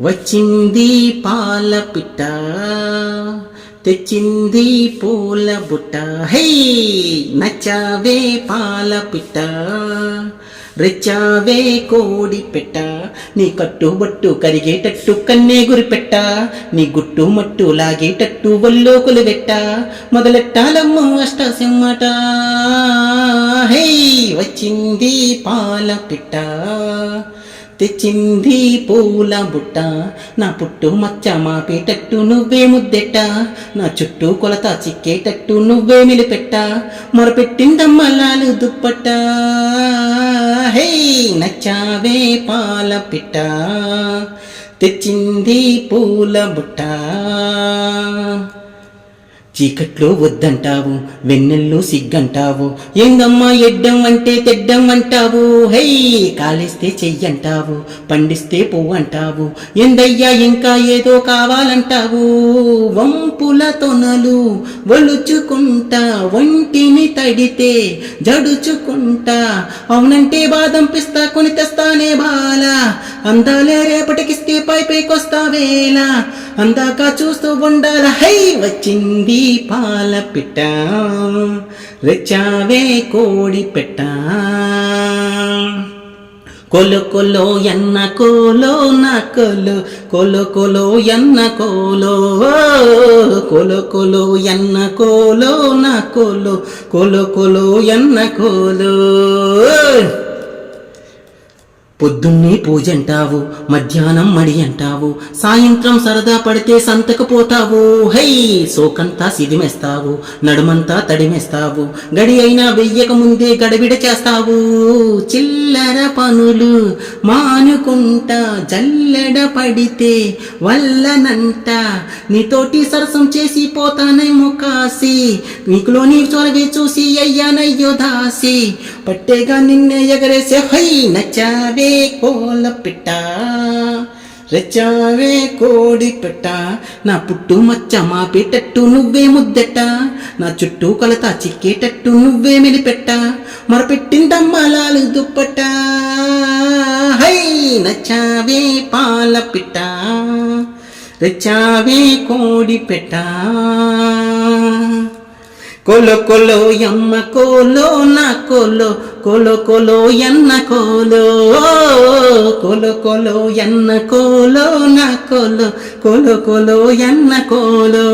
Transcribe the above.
వచ్చింది పాల పిట్ట తెచ్చింది పూల బుట్ట. హే నచ్చావే పాల పిట్ట రెచ్చావే కోడి పెట్ట. నీ కట్టుబట్టు కరిగేటట్టు కన్నే గురిపెట్ట నీ గుట్టు మట్టు లాగేటట్టు వల్లోకులు పెట్ట మొదలెట్టాలమ్మ అష్టసింహట. హే వచ్చింది పాల పిట్ట తెచ్చింది పూల బుట్ట. నా పుట్టు మచ్చ మాపేటట్టు నువ్వే ముద్దెట్ట. నా చుట్టూ కొలత చిక్కేటట్టు నువ్వే మిలిపెట్ట మొరపెట్టిందమ్మ లాలు దుప్పట్ట. హే నచ్చావే పాల పిట్ట. తెచ్చింది పూల బుట్ట. చీకట్లో వద్దంటావు వెన్నెల్లో సిగ్గంటావు. ఏందమ్మా ఎడ్డం అంటే తెడ్డం అంటావు? హై కాలిస్తే చెయ్యంటావు పండిస్తే పువ్వు అంటావు ఎందయ్యా ఇంకా ఏదో కావాలంటావు? వంపుల తొనలు ఒలుచుకుంటా ఒంటిని తడితే జడుచుకుంటా. అవునంటే బాదం పిస్తా కొని తెస్తానే బాల. అందాలే రేపటికిస్తే పై పైకొస్తావేలా అందాక చూస్తూ ఉండాల హై వచ్చింది పాల పిట్ట రెచ్చావే కోడి పెట్ట కొలు కొలో ఎన్న కోలో నా కొలు కొలు కొలో ఎన్న కోలో కొలు కొలో ఎన్న కోలో నా కొలు కొలు కొలో ఎన్న కోలో పొద్దున్నే పూజ అంటావు మధ్యాహ్నం మడి అంటావు సాయంత్రం సరదా పడితే సంతకు పోతావు హై! సోకంతా సిదిమేస్తావు నడుమంతా తడిమేస్తావు గడి అయినా వెయ్యక ముందే గడబిడ చేస్తావు చిల్లర పనులు మానుకుంటా జల్లెడ పడితే వల్లనంట నీతోటి సరసం చేసి పోతానేమో కాసి నీకులో నీ చొరవి చూసి అయ్యానయ్యో దాసి పట్టేగా నిన్నే ఎగరేసే హై! నచ్చావే కోల పిట్ట రెచ్చావే కోడి పెట్ట నా పుట్టు మచ్చ మాపేటట్టు నువ్వే ముద్దెట్ట. నా చుట్టూ కొలత చిక్కేటట్టు నువ్వే మెలిపెట్ట. మరపెట్టిందమ్మలాలు దుప్పట హై నచ్చావే పాల పిట్ట రెచ్చావే కోడి పెట్ట కొలో కొలో ఎమ్మ కోలో నా కొలో కొలో కొలో ఎన్న కోలో. కొలు కొలు ఎన్న కోలో నా కొలు కొలు కొలు ఎన్న కోలో.